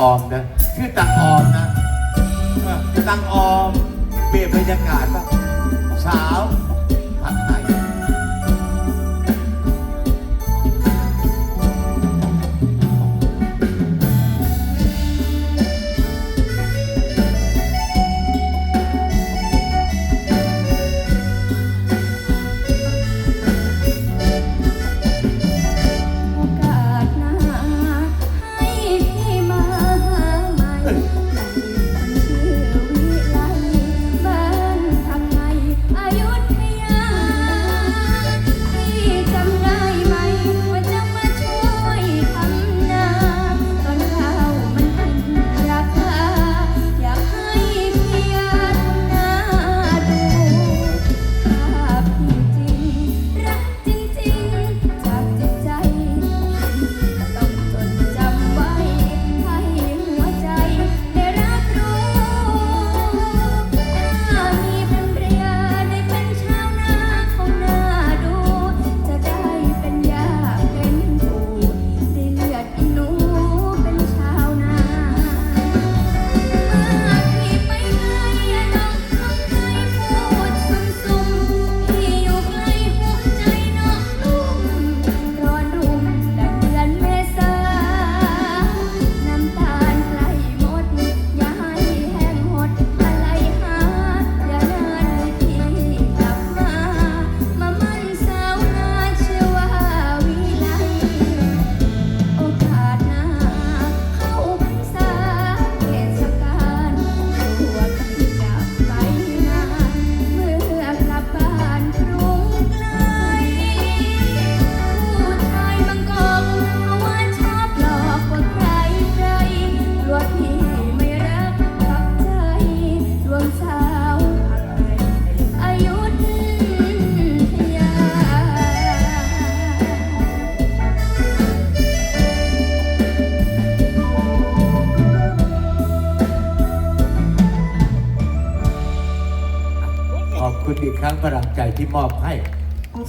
ออมนะชื่อตังออมนะตังออมเปลี่ยนบรรยากาศป่ะสาว ขอบคุณอีกครั้งพลังใจที่มอบให้